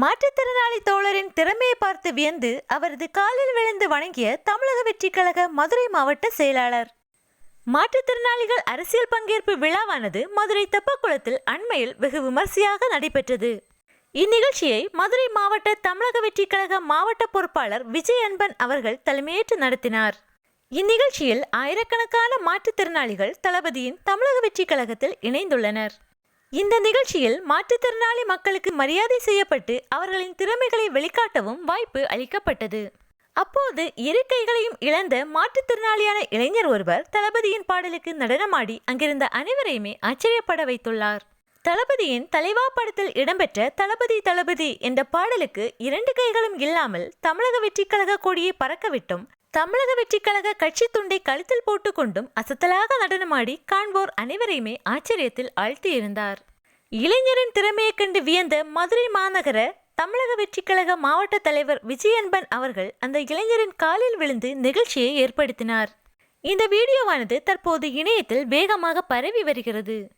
மாற்றுத்திறனாளி தோழரின் திறமையை பார்த்து வியந்து அவரது காலில் விழுந்து வணங்கிய தமிழக வெற்றிக் கழக மதுரை மாவட்ட செயலாளர். மாற்றுத்திறனாளிகள் அரசியல் பங்கேற்பு விழாவானது மதுரை தெப்பக்குளத்தில் அண்மையில் வெகு விமர்சையாக நடைபெற்றது. இந்நிகழ்ச்சியை மதுரை மாவட்ட தமிழக வெற்றிக் கழக மாவட்ட பொறுப்பாளர் விஜய் அன்பன் அவர்கள் தலைமையேற்று நடத்தினார். இந்நிகழ்ச்சியில் ஆயிரக்கணக்கான மாற்றுத்திறனாளிகள் தளபதியின் தமிழக வெற்றிக் கழகத்தில் இணைந்துள்ளனர். இந்த நிகழ்ச்சியில் மாற்றுத்திறனாளி மக்களுக்கு மரியாதை செய்யப்பட்டு அவர்களின் திறமைகளை வெளிக்காட்டவும் வாய்ப்பு அளிக்கப்பட்டது. அப்போது இரு கைகளையும் இழந்த மாற்றுத்திறனாளியான இளைஞர் ஒருவர் தளபதியின் பாடலுக்கு நடனமாடி அங்கிருந்த அனைவரையுமே ஆச்சரியப்பட வைத்துள்ளார். தளபதியின் தலைவா படத்தில் இடம்பெற்ற தளபதி தளபதி என்ற பாடலுக்கு இரண்டு கைகளும் இல்லாமல் தமிழக வெற்றிக்கழக கொடியை பறக்கவிட்டும் தமிழக வெற்றிக்கழக கட்சி துண்டை கழுத்தில் போட்டுக்கொண்டும் அசத்தலாக நடனமாடி காண்போர் அனைவரையுமே ஆச்சரியத்தில் ஆழ்த்தியிருந்தார். இளைஞரின் திறமையைக் கண்டு வியந்த மதுரை மாநகர தமிழக வெற்றிக்கழக மாவட்ட தலைவர் விஜயன்பன் அவர்கள் அந்த இளைஞரின் காலில் விழுந்து நிகழ்ச்சியை ஏற்படுத்தினார். இந்த வீடியோவானது தற்போது இணையத்தில் வேகமாக பரவி வருகிறது.